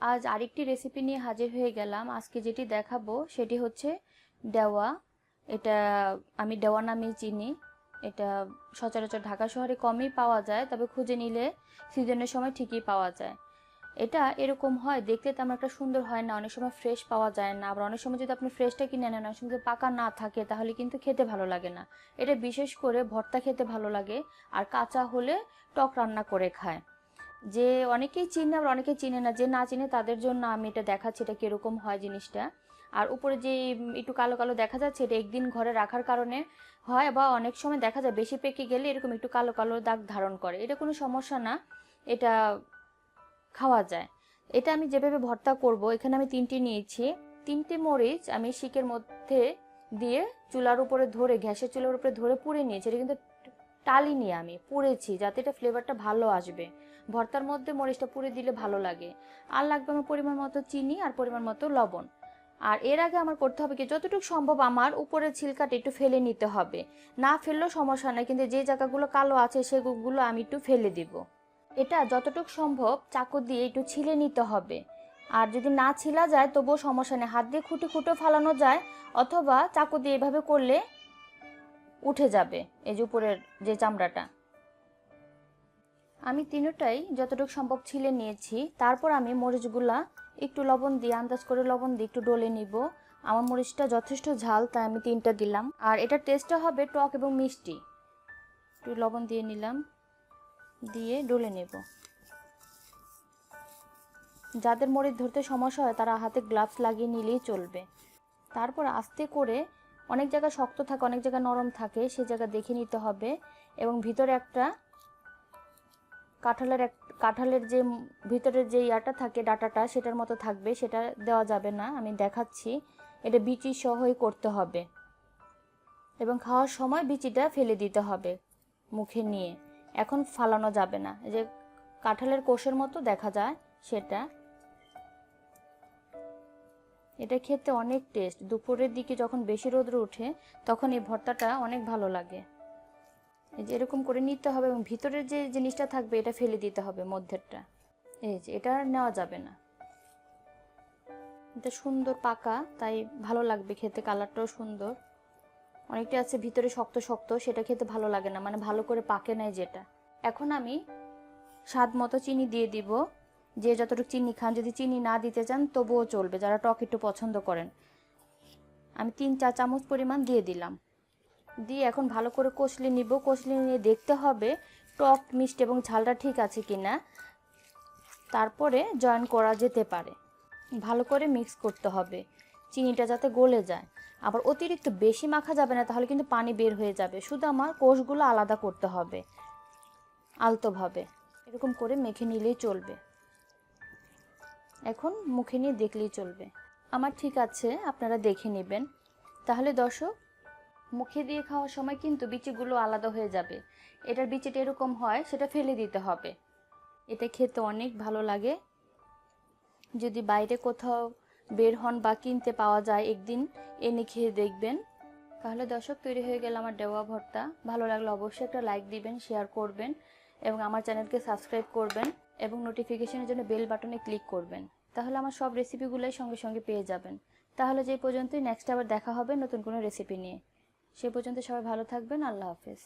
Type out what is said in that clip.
আজ আরেকটি রেসিপি নিয়ে হাজির হয়ে গেলাম। আজকে যেটি দেখাবো সেটি হচ্ছে দেওয়া। এটা আমি দেওয়া নামেই চিনি। এটা সচরাচর ঢাকা শহরে কমই পাওয়া যায়, তবে খুঁজে নিলে সিজনের সময় ঠিকই পাওয়া যায়। এটা এরকম হয়, দেখতে তেমন একটা সুন্দর হয় না, অনেক সময় ফ্রেশ পাওয়া যায় না। আবার অনেক সময় যদি আপনি ফ্রেশটা কিনে নেন, অনেক সময় যদি পাকা না থাকে, তাহলে কিন্তু খেতে ভালো লাগে না। এটা বিশেষ করে ভর্তা খেতে ভালো লাগে, আর কাঁচা হলে টক রান্না করে খায়। যে অনেকেই চিনে, আবার অনেকেই চিনে না। যে না চিনে, তাদের জন্য আমি এটা দেখাচ্ছি, এটা কীরকম হয় জিনিসটা। আর উপরে যে একটু কালো কালো দেখা যাচ্ছে, এটা একদিন ঘরে রাখার কারণে হয়, বা অনেক সময় দেখা যায় বেশি পেকে গেলে এরকম একটু কালো কালো দাগ ধারণ করে। এটা কোনো সমস্যা না, এটা খাওয়া যায়। এটা আমি যেভাবে ভর্তা করব, এখানে আমি তিনটি নিয়েছি। তিনটি মরিচ আমি শিকের মধ্যে দিয়ে চুলার উপরে ধরে, গ্যাসের চুলার উপরে ধরে পুড়ে নিয়েছি। এটা কিন্তু টালিনি আমি, পুড়েছি, যাতে এটা ফ্লেভারটা ভালো আসবে। ভর্তার মধ্যে মরিচটা পুড়ে দিলে ভালো লাগে। আর লাগবে আমার পরিমাণ মতো চিনি আর পরিমাণ মতো লবণ। আর এর আগে আমার করতে হবে কি, যতটুকু সম্ভব আমার উপরের ছিলকাটা একটু ফেলে নিতে হবে। না ফেললেও সমস্যা নেই, কিন্তু যে জায়গাগুলো কালো আছে সেগুলো আমি একটু ফেলে দিব। এটা যতটুকু সম্ভব চাকু দিয়ে একটু ছিলে নিতে হবে। আর যদি না ছিলা যায়, তবুও সমস্যা নেই। হাত দিয়ে খুঁটে খুঁটে ফালানো যায়, অথবা চাকু দিয়ে এভাবে করলে উঠে যাবে এই যে উপরের যে চামড়াটা। আমি তিনটাই যতটুকু সম্ভব ছিলে নিয়েছি। তারপর আমি মরিচগুলা একটু লবণ দিয়ে, আন্দাজ করে লবণ দিয়ে একটু ডলে নিব। আমার মরিচটা যথেষ্ট ঝাল, তাই আমি তিনটা দিলাম। আর এটার টেস্টটা হবে টক এবং মিষ্টি। একটু লবণ দিয়ে নিলাম, দিয়ে ডলে নেব। যাদের মরিচ ধরতে সমস্যা হয়, তারা হাতে গ্লাভস লাগিয়ে নিলেই চলবে। তারপর আস্তে করে অনেক জায়গা শক্ত থাকে, অনেক জায়গা নরম থাকে সে জায়গা দেখে নিতে হবে। এবং ভিতরে একটা কাঁঠালের এক, কাঁঠালের যে ভিতরের যে ইয়াটা থাকে, ডাটাটা, সেটার মতো থাকবে, সেটা দেওয়া যাবে না, আমি দেখাচ্ছি। এটা বিচি সহই করতে হবে। এবং খাওয়ার সময় বিচিটা ফেলে দিতে হবে মুখে নিয়ে। এখন ফালানো যাবে না। যে কাঁঠালের কোষের মতো দেখা যায়, সেটা এটা খেতে অনেক টেস্ট দুপুরের দিকে যখন বেশি রোদ্র ওঠে, তখন এই ভর্তাটা অনেক ভালো লাগে। এই যে এরকম করে নিতে হবে এবং ভিতরের যে জিনিসটা থাকবে, এটা ফেলে দিতে হবে মধ্যেরটা। এই যে, এটা নেওয়া যাবে না। এটা সুন্দর পাকা, তাই ভালো লাগবে খেতে, কালারটাও সুন্দর। অনেকটা আছে ভিতরে শক্ত শক্ত, সেটা খেতে ভালো লাগে না মানে ভালো করে পাকে নাই যেটা। এখন আমি স্বাদ মতো চিনি দিয়ে দিব। যে যতটুকু চিনি খান, যদি চিনি না দিতে চান, তবুও চলবে। যারা টক একটু পছন্দ করেন। আমি তিন চা চামচ পরিমাণ দিয়ে দিলাম। দিয়ে এখন ভালো করে কষলে নিব। কষলে নিয়ে দেখতে হবে টক, মিষ্টি এবং ঝালটা ঠিক আছে কি না তারপরে জয়েন করা যেতে পারে। ভালো করে মিক্স করতে হবে। চিনিটা যাতে গলে যায়। আবার অতিরিক্ত বেশি মাখা যাবে না, তাহলে কিন্তু পানি বের হয়ে যাবে। শুধু আমার কোষগুলো আলাদা করতে হবে। আলতোভাবে। এরকম করে মেখে নিলেই চলবে। এখন মুখে নিয়ে দেখলেই চলবে। আমার ঠিক আছে, আপনারা দেখে নেবেন। তাহলে দর্শক, মুখে দিয়ে খাওয়ার সময় কিন্তু বিচিগুলো আলাদা হয়ে যাবে। এটার বিচিটা এরকম হয়, সেটা ফেলে দিতে হবে। এটা খেতে অনেক ভালো লাগে। যদি বাইরে কোথাও বের হন বা কিনতে পাওয়া যায় একদিন, এনে খেয়ে দেখবেন। তাহলে দর্শক, তৈরি হয়ে গেল আমার দেওয়া ভর্তা। ভালো লাগলে অবশ্যই একটা লাইক দিবেন, শেয়ার করবেন এবং আমার চ্যানেলকে সাবস্ক্রাইব করবেন। এবং নোটিফিকেশনের জন্য বেল বাটনে ক্লিক করবেন। তাহলে আমার সব রেসিপিগুলোই সঙ্গে সঙ্গে পেয়ে যাবেন। তাহলে যে পর্যন্তই নেক্সট আবার দেখা হবে নতুন কোনো রেসিপি নিয়ে। সে পর্যন্ত সবাই ভালো থাকবেন। আল্লাহ হাফেজ।